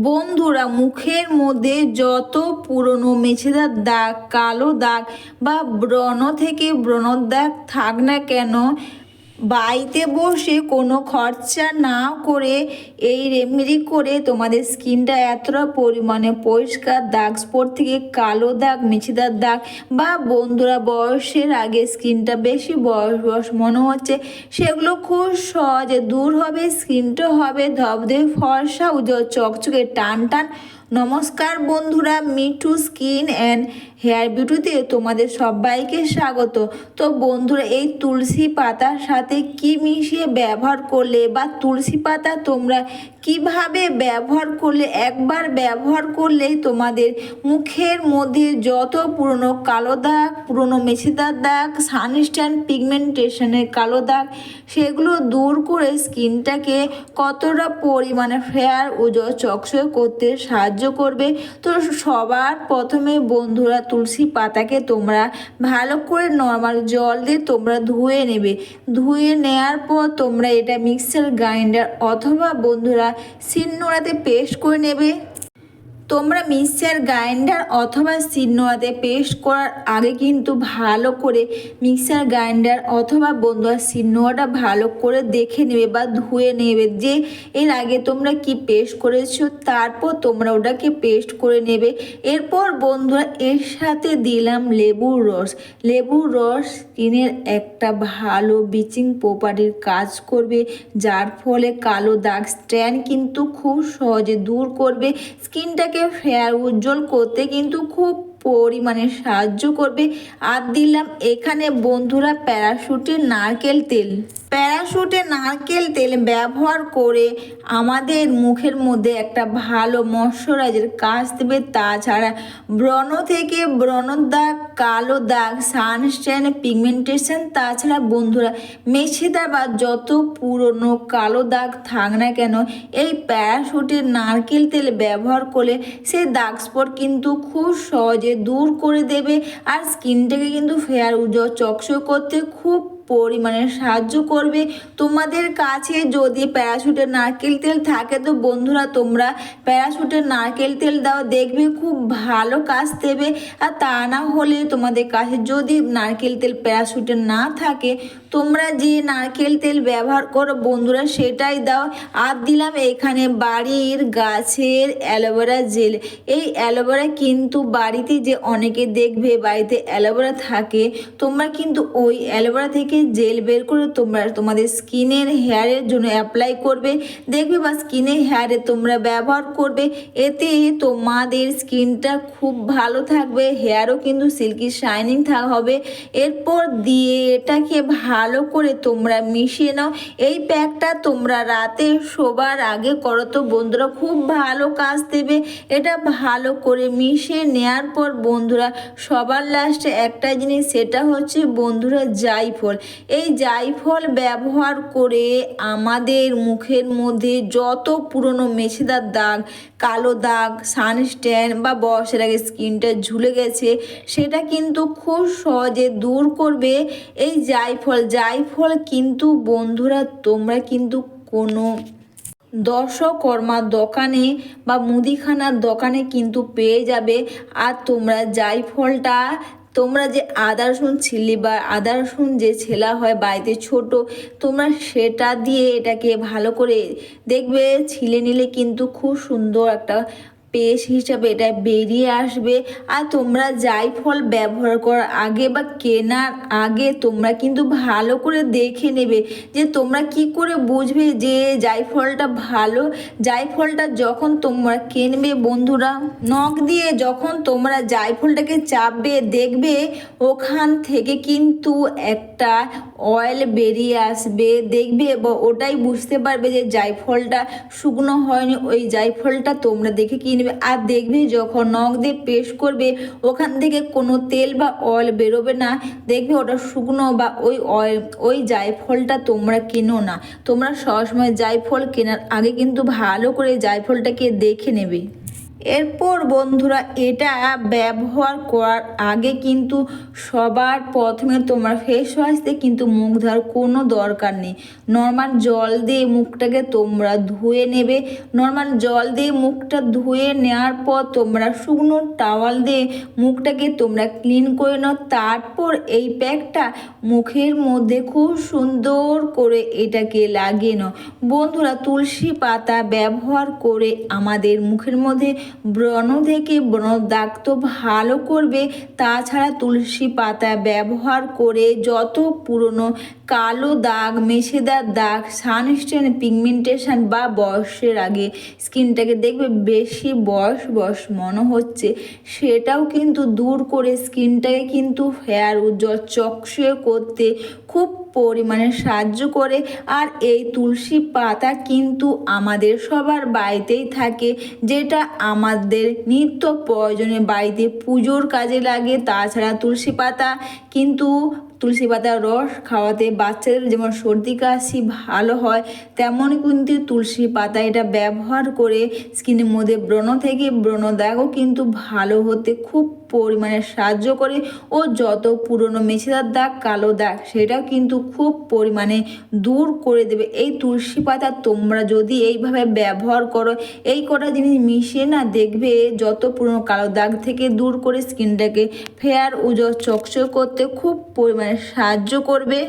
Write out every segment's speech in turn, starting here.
বন্ধুরা, মুখের মধ্যে যত পুরনো মেছেদার দাগ, কালো দাগ বা ব্রণ থেকে ব্রণর দাগ থাক না কেন বাড়িতে বসে কোনো খরচা না করে এই রেমেডি করে তোমাদের স্কিনটা এতটা পরিমাণে পরিষ্কার দাগ স্পট থেকে কালো দাগ, মেছেদার দাগ বা বন্ধুরা বয়সের আগে স্কিনটা বেশি বয়স বয়স মনে হচ্ছে, সেগুলো খুব সহজে দূর হবে স্কিনটা হবে ধবধে ফর্সা, উজ্জ্বল, চকচকে, টান টান। নমস্কার বন্ধুরা, মিঠু স্কিন অ্যান্ড হেয়ার বিউটিতে তোমাদের সবাইকে স্বাগত। তো বন্ধুরা, এই তুলসী পাতার সাথে কি মিশিয়ে ব্যবহার করলে বা তুলসী পাতা তোমরা কীভাবে ব্যবহার করলে, একবার ব্যবহার করলেই তোমাদের মুখের মধ্যে যত পুরনো কালো দাগ, পুরনো মেছেদার দাগ, সানস্ট্যান্ড পিগমেন্টেশনের কালো দাগ, সেগুলো দূর করে স্কিনটাকে কতটা পরিমাণে ফেয়ার উজ্জ্বল চকচকে করতে সাহায্য করবে। তো সবার প্রথমে বন্ধুরা তুলসী পাতাকে তোমরা ভালো করে নর্মাল জল দিয়ে তোমরা ধুয়ে নেবে। ধুয়ে নেয়ার পর তোমরা এটা মিক্সার গ্রাইন্ডার অথবা বন্ধুরা শিলনোড়াতে পেস্ট করে নেবে। তোমরা মিক্সার গ্রাইন্ডার অথবা শিলনোড়াতে পেস্ট করার আগে কিন্তু ভালো করে মিক্সার গ্রাইন্ডার অথবা বন্ধুরা শিলনোড়াটা ভালো করে দেখে নেবে বা ধুয়ে নেবে যে এর আগে তোমরা কি পেস্ট করেছ, তারপর তোমরা ওটাকে পেস্ট করে নেবে। এরপর বন্ধুরা এর সাথে দিলাম লেবুর রস। লেবুর রস স্কিনের একটা ভালো ব্লিচিং প্রপার্টির কাজ করবে, যার ফলে কালো দাগ স্ট্যান্ড কিন্তু খুব সহজে দূর করবে। স্কিনটাকে ফেয়ার উজ্জ্বল করতে কিন্তু খুব পরিমাণে সাহায্য করবে। আর দিলাম এখানে বন্ধুরা প্যারাশুটের নারকেল তেল। প্যারাশুটের নারকেল তেল ব্যবহার করে আমাদের মুখের মধ্যে একটা ভালো ময়শ্চারাইজার কাজ দেবে। তাছাড়া ব্রণ থেকে ব্রণর দাগ কালো দাগ, সানস্ট্যান্ড, পিগমেন্টেশন, তাছাড়া বন্ধুরা মেছেদা বা যত পুরনো কালো দাগ থাক না কেন, এই প্যারাশুটের নারকেল তেল ব্যবহার করলে সে দাগ স্পট কিন্তু খুব সহজে দূর করে দেবে আর স্কিনটাকে কিন্তু ফেয়ার উজ্জ্বল চকচক করতে খুব পরিমাণে সাহায্য করবে। তোমাদের কাছে যদি প্যারাশুটের নারকেল তেল থাকে, তো বন্ধুরা তোমরা প্যারাশুটের নারকেল তেল দাও, দেখবে খুব ভালো কাজ দেবে। আর তা না হলে তোমাদের কাছে যদি নারকেল তেল প্যারাশুটের না থাকে, তোমরা যে নারকেল তেল ব্যবহার করো, বন্ধুরা সেটাই দাও। আর দিলাম এখানে বাড়ির গাছের অ্যালোভেরা জেল। এই অ্যালোভেরা কিন্তু বাড়িতে যে অনেকে দেখবে, বাড়িতে অ্যালোভেরা থাকে, তোমরা কিন্তু ওই অ্যালোভেরা থেকে জেল বের করে তোমরা তোমাদের স্কিনের হেয়ারের জন্য অ্যাপ্লাই করবে। দেখবে বা স্কিনের হেয়ারে তোমরা ব্যবহার করবে। এতে তোমাদের স্কিনটা খুব ভালো থাকবে, হেয়ারও কিন্তু সিল্কি শাইনিং থাক হবে। এরপর দিয়ে এটাকে ভালো করে তোমরা মিশিয়ে নাও। এই প্যাকটা তোমরা রাতে শোবার আগে করো তো বন্ধুরা, খুব ভালো কাজ দেবে। এটা ভালো করে মিশিয়ে নেওয়ার পর বন্ধুরা, সবার লাস্টে একটা জিনিস, সেটা হচ্ছে বন্ধুরা জাইফল এই জাইফল ব্যবহার করে আমাদের মুখের মধ্যে যত পুরনো মেছেদার দাগ, কালো দাগ সানস্ট্যান্ড বা বয়সের আগে স্কিনটা ঝুলে গেছে, সেটা কিন্তু খুব সহজে দূর করবে। এই জাইফল জাইফল কিন্তু বন্ধুরা তোমরা কিন্তু কোনো দর্শকর্মার দোকানে বা মুদিখানার দোকানে কিন্তু পেয়ে যাবে। আর তোমরা জাইফলটা তোমরা যে আদা রসুন ছিলি বা আদা রসুন যে ছেলা হয় বাড়িতে ছোট, তোমরা সেটা দিয়ে এটাকে ভালো করে দেখবে, ছিলে নিলে কিন্তু খুব সুন্দর একটা পেস্ট হিসাবে এটা বেরিয়ে আসবে। আর তোমরা জাইফল ব্যবহার করার আগে বা কেনার আগে তোমরা কিন্তু ভালো করে দেখে নেবে যে তোমরা কি করে বুঝবে যে জাইফলটা ভালো জাইফলটা যখন তোমরা কিনবে বন্ধুরা, নখ দিয়ে যখন তোমরা জাইফলটাকে চাপবে, দেখবে ওখান থেকে কিন্তু একটা অয়েল বেরিয়ে আসবে। দেখবে ওটাই বুঝতে পারবে যে জাইফলটা শুকনো হয়নি, ওই জাইফলটা তোমরা দেখে কিনবে। আর দেখবে যখন নখ দিয়ে পেস্ট করবে, ওখান থেকে কোনো তেল বা অয়েল বেরোবে না। দেখবে ওটা শুকনো বা ওই অয়েল, ওই জায়ফলটা তোমরা কেনো না। তোমরা সবসময় জায়ফল কেনার আগে কিন্তু ভালো করে জায়ফলটাকে দেখে নেবে। এরপর বন্ধুরা এটা ব্যবহার করার আগে কিন্তু সবার প্রথমে তোমরা ফেস ওয়াশ দিয়ে কিন্তু মুখ ধোয়ার কোনো দরকার নেই। নর্মাল জল দিয়ে মুখটাকে তোমরা ধুয়ে নেবে। নর্মাল জল দিয়ে মুখটা ধুয়ে নেওয়ার পর তোমরা শুকনো টাওয়াল দিয়ে মুখটাকে তোমরা ক্লিন করে নাও। তারপর এই প্যাকটা মুখের মধ্যে খুব সুন্দর করে এটাকে লাগিয়ে নাও। বন্ধুরা তুলসী পাতা ব্যবহার করে আমাদের মুখের মধ্যে ব্রণ থেকে ব্রণ দাগ তো ভালো করবে। তাছাড়া তুলসী পাতা ব্যবহার করে যত পুরনো কালো দাগ, মেশেদার দাগ সানস্টেন পিগমেন্টেশন বা বয়সের আগে স্কিনটাকে দেখবে বেশি বয়স বয়স মনে হচ্ছে। সেটাও কিন্তু দূর করে স্কিনটাকে কিন্তু হেয়ার উজ্জ্বল চকচকে করতে খুব পরিমাণে সাহায্য করে আর এই তুলসী পাতা কিন্তু আমাদের সবার বাড়িতেই থাকে, যেটা আমাদের নিত্য প্রয়োজনে বাড়িতে পুজোর কাজে লাগে, তাছাড়া তুলসী পাতা কিন্তু তুলসী পাতার রস খাওয়াতে বাচ্চাদের যেমন সর্দি, কাশি ভালো হয়, তেমনই কিন্তু তুলসী পাতা এটা ব্যবহার করে স্কিনের মধ্যে ব্রণ থেকে ব্রণ দাগও কিন্তু ভালো হতে খুব পরিমাণে সাহায্য করে ও যত পুরনো মেছেদার দাগ, কালো দাগ সেটাও কিন্তু খুব পরিমাণে দূর করে দেবে। এই তুলসী পাতা তোমরা যদি এইভাবে ব্যবহার করো, এই কটা জিনিস মিশিয়ে না দেখবে যত পুরনো কালো দাগ থেকে দূর করে স্কিনটাকে ফেয়ার উজ্জ্বল, চকচক করতে খুব পরিমাণে সাহায্য করবে।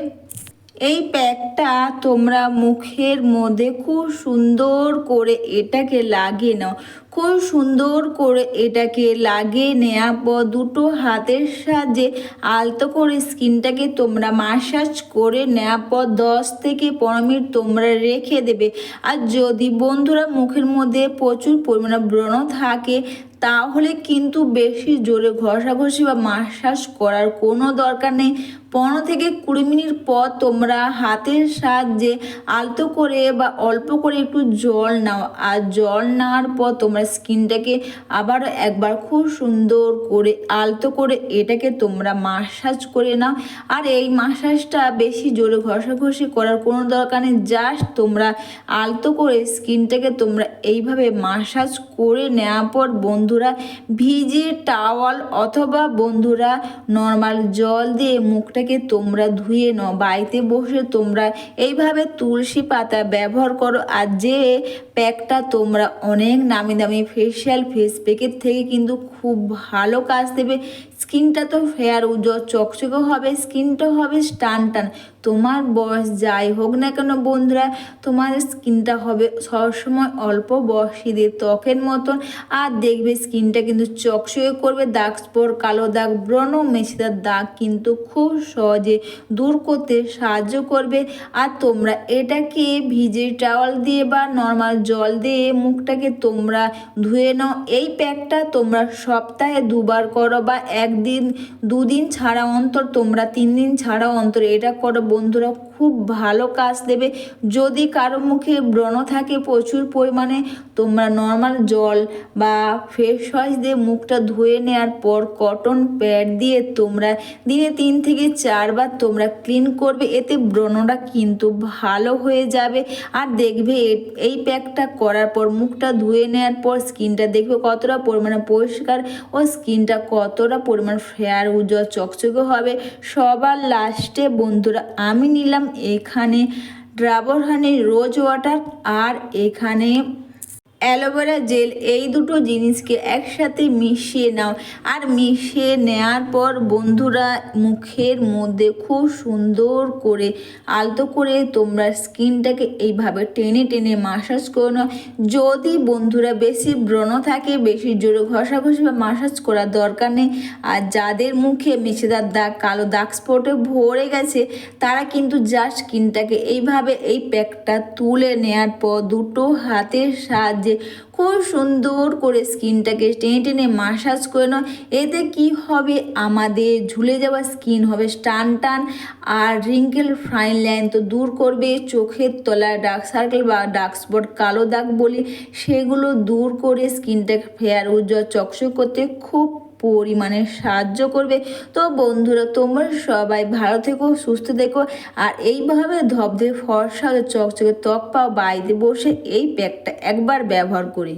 এই প্যাকটা তোমরা মুখের মধ্যে খুব সুন্দর করে এটাকে লাগিয়ে নাও। খুব সুন্দর করে এটাকে লাগিয়ে নেওয়ার পর দুটো হাতের সাহায্যে আলতো করে স্কিনটাকে তোমরা মাসাজ করে নেওয়ার পর দশ থেকে পনেরো মিনিট তোমরা রেখে দেবে। আর যদি বন্ধুরা মুখের মধ্যে প্রচুর পরিমাণে ব্রণ থাকে তাহলে কিন্তু বেশি জোরে ঘষাঘষি বা মাসাজ করার কোনো দরকার নেই। পনেরো থেকে কুড়ি মিনিট পর তোমরা হাতের সাহায্যে আলতো করে বা অল্প করে একটু জল নাও। আর জল নেওয়ার পর তোমরা স্কিনটাকে আবার একবার খুব সুন্দর করে আলতো করে এটাকে তোমরা মাসাজ করে নাও। আর এই মাসাজটা বেশি জোরে ঘষাঘষি করার কোনো দরকার নেই। জাস্ট তোমরা আলতো করে স্কিনটাকে তোমরা এইভাবে মাসাজ করে নেওয়ার পর বন্ধুরা, ভিজে টাওয়াল অথবা বন্ধুরা, নর্মাল জল দিয়ে মুখটাকে তোমরা ধুয়ে নাও, বাড়িতে বসে তোমরা এইভাবে তুলসী পাতা ব্যবহার করো আর যে প্যাকটা তোমরা অনেক নামি দামি ফেসিয়াল ফেস প্যাকের থেকে কিন্তু খুব ভালো কাজ দেবে। স্কিনটা তো ফেয়ার উজ্জ্বল, চকচকে হবে, স্কিনটা হবে টান টান। তোমার বয়স যাই হোক না কেন বন্ধুরা, তোমার স্কিনটা হবে সবসময় অল্প বয়সীদের ত্বকের মতন। আর দেখবে স্কিনটা কিন্তু চকচকে করবে, দাগ স্পর কালো দাগ, ব্রণ মেশিদার দাগ কিন্তু খুব সহজে দূর করতে সাহায্য করবে। আর তোমরা এটাকে ভিজে টাওয়াল দিয়ে বা নর্মাল জল দিয়ে মুখটাকে তোমরা ধুয়ে নাও। এই প্যাকটা তোমরা সপ্তাহে দুবার করো বা একদিন দুদিন ছাড়া অন্তর তোমরা তিন দিন ছাড়া অন্তর। এটা করো বন্ধুরা খুব ভালো কাজ দেবে। যদি কারও মুখে ব্রণ থাকে প্রচুর পরিমাণে, তোমরা নর্মাল জল বা ফেস ওয়াশ দিয়ে মুখটা ধুয়ে নেওয়ার পর কটন প্যাড দিয়ে তোমরা দিনে তিন থেকে চারবার তোমরা ক্লিন করবে। এতে ব্রণটা কিন্তু ভালো হয়ে যাবে। আর দেখবে এই প্যাকটা করার পর, মুখটা ধুয়ে নেওয়ার পর স্কিনটা দেখবে কতটা পরিমাণে পরিষ্কার ও স্কিনটা কতটা পরিমাণ ফেয়ার উজ্জ্বল, চকচকে হবে। সবার লাস্টে বন্ধুরা, আমি নিলাম এখানে ড্রাবর হানি রোজ ওয়াটার আর এখানে অ্যালোভেরা জেল, এই দুটো জিনিসকে একসাথে মিশিয়ে নাও। আর মিশিয়ে নেওয়ার পর বন্ধুরা মুখের মধ্যে খুব সুন্দর করে, আলতো করে তোমরা স্কিনটাকে এইভাবে টেনে টেনে মাসাজ করে নাও। যদি বন্ধুরা বেশি ব্রণ থাকে, বেশি জোরে ঘষাঘষি বা মাসাজ করার দরকার নেই। আর যাদের মুখে মেছেদার দাগ কালো দাগ স্পটে ভরে গেছে, তারা কিন্তু জাস্ট স্কিনটাকে এইভাবে এই প্যাকটা তুলে নেওয়ার পর দুটো হাতের সাহায্যে খুব সুন্দর করে স্কিনটাকে টেনে টেনে মাসাজ করে নয় এতে কি হবে? আমাদের ঝুলে যাওয়া স্কিন হবে টান টান আর রিঙ্কেল ফ্রাইন লাইন তো দূর করবে। চোখের তলায় ডার্ক সার্কেল বা ডার্ক স্পট কালো দাগ বলি, সেগুলো দূর করে স্কিনটাকে ফেয়ার, উজ্জ্বল, চকচক করতে খুব পরিমাণে সাহায্য করবে। তো বন্ধুরা, তোমরা সবাই ভালো থেকো, সুস্থ দেখো আর এইভাবে ধবধে ফর্সা চকচকে ত্বক পাও, বাড়িতে বসে এই প্যাকটা একবার ব্যবহার করি।